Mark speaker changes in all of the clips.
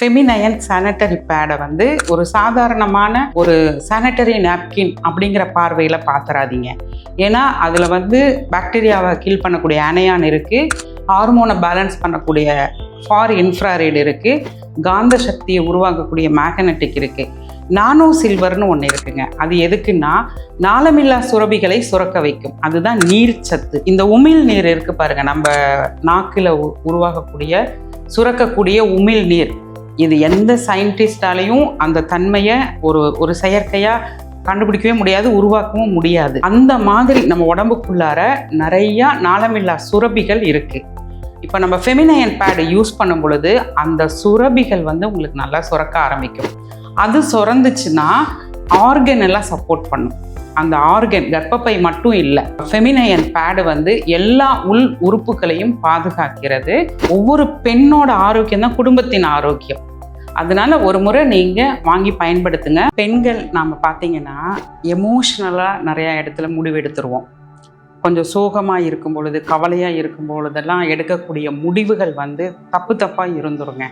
Speaker 1: ஃபெமினயன் sanitary பேடை வந்து ஒரு சாதாரணமான ஒரு சானிட்டரி நாப்கின் அப்படிங்கிற பார்வையில் பார்த்துறாதீங்க ஏன்னா அதில் வந்து பாக்டீரியாவை கீல் பண்ணக்கூடிய அணையான் இருக்குது ஹார்மோனை பேலன்ஸ் பண்ணக்கூடிய ஃபார் இன்ஃப்ராரெட் இருக்குது காந்த சக்தியை உருவாக்கக்கூடிய மேக்னட்டிக் இருக்குது நானோ சில்வர்னு ஒன்று இருக்குங்க. அது எதுக்குன்னா நாளமில்லா சுரபிகளை சுரக்க வைக்கும். அதுதான் நீர் சத்து. இந்த உமிழ் நீர் இருக்குது பாருங்கள் நம்ம நாக்கில் உ- உருவாகக்கூடிய சுரக்கக்கூடிய உமிழ் நீர். இது எந்த சயின்டிஸ்டாலையும் அந்த தன்மையை ஒரு ஒரு செயற்கையாக கண்டுபிடிக்கவே முடியாது உருவாக்கவும் முடியாது. அந்த மாதிரி நம்ம உடம்புக்குள்ளார நிறையா நாளமில்லா சுரபிகள் இருக்கு. இப்போ நம்ம ஃபெமினையன் பேடு யூஸ் பண்ணும் பொழுது அந்த சுரபிகள் வந்து உங்களுக்கு நல்லா சுரக்க ஆரம்பிக்கும். அது சுரந்துச்சுன்னா ஆர்கன் எல்லாம் சப்போர்ட் பண்ணும். அந்த ஆர்கன் கர்ப்பப்பை மட்டும் இல்லை ஃபெமினையன் பேடு வந்து எல்லா உள் உறுப்புகளையும் பாதுகாக்கிறது. ஒவ்வொரு பெண்ணோட ஆரோக்கியம் தான் குடும்பத்தின் ஆரோக்கியம். அதனால ஒரு முறை நீங்கள் வாங்கி பயன்படுத்துங்க. பெண்கள் நாம் பார்த்தீங்கன்னா எமோஷ்னலாக நிறையா இடத்துல முடிவெடுத்துருவோம் கொஞ்சம் சோகமாக இருக்கும் பொழுது கவலையாக இருக்கும் பொழுதெல்லாம் எடுக்கக்கூடிய முடிவுகள் வந்து தப்பு தப்பாக இருந்துருங்க.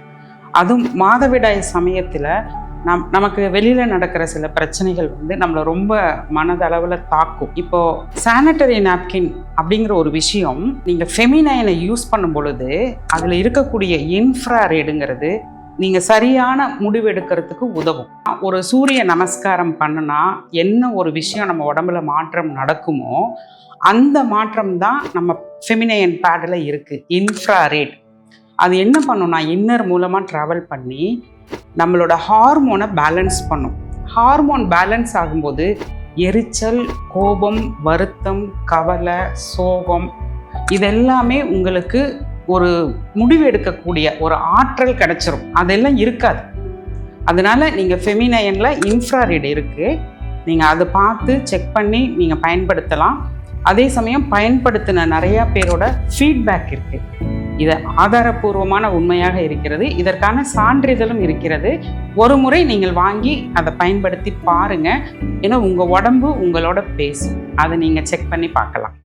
Speaker 1: அதுவும் மாதவிடாய் சமயத்தில் நம் நமக்கு வெளியில் நடக்கிற சில பிரச்சனைகள் வந்து நம்மளை ரொம்ப மனதளவில் தாக்கும். இப்போது சானிட்டரி நாப்கின் அப்படிங்கிற ஒரு விஷயம் நீங்கள் ஃபெமினைனை யூஸ் பண்ணும் பொழுது அதில் இருக்கக்கூடிய இன்ஃப்ராரெடுங்கிறது நீங்கள் சரியான முடிவு எடுக்கிறதுக்கு உதவும். ஒரு சூரிய நமஸ்காரம் பண்ணுனா என்ன ஒரு விஷயம் நம்ம உடம்புல மாற்றம் நடக்குமோ அந்த மாற்றம் தான் நம்ம ஃபெமினையன் பேடில் இருக்குது இன்ஃப்ராரேட் அது என்ன பண்ணும்னா இன்னர் மூலமாக ட்ராவல் பண்ணி நம்மளோட ஹார்மோனை பேலன்ஸ் பண்ணும். ஹார்மோன் பேலன்ஸ் ஆகும்போது எரிச்சல் கோபம் வருத்தம் கவலை சோகம் இதெல்லாமே உங்களுக்கு ஒரு முடிவு எடுக்கக்கூடிய ஒரு ஆற்றல் கிடைச்சிரும். அதெல்லாம் இருக்காது. அதனால நீங்கள் ஃபெமினயனில் இன்ஃப்ராரெட் இருக்குது நீங்கள் அதை பார்த்து செக் பண்ணி நீங்கள் பயன்படுத்தலாம். அதே சமயம் பயன்படுத்தின நிறையா பேரோட ஃபீட்பேக் இருக்குது இது ஆதாரபூர்வமான உண்மையாக இருக்கிறது. இதற்கான சான்றிதழும் இருக்கிறது. ஒரு முறை நீங்கள் வாங்கி அதை பயன்படுத்தி பாருங்கள் ஏன்னா உங்கள் உடம்பு உங்களோட பேசும். அதை நீங்கள் செக் பண்ணி பார்க்கலாம்.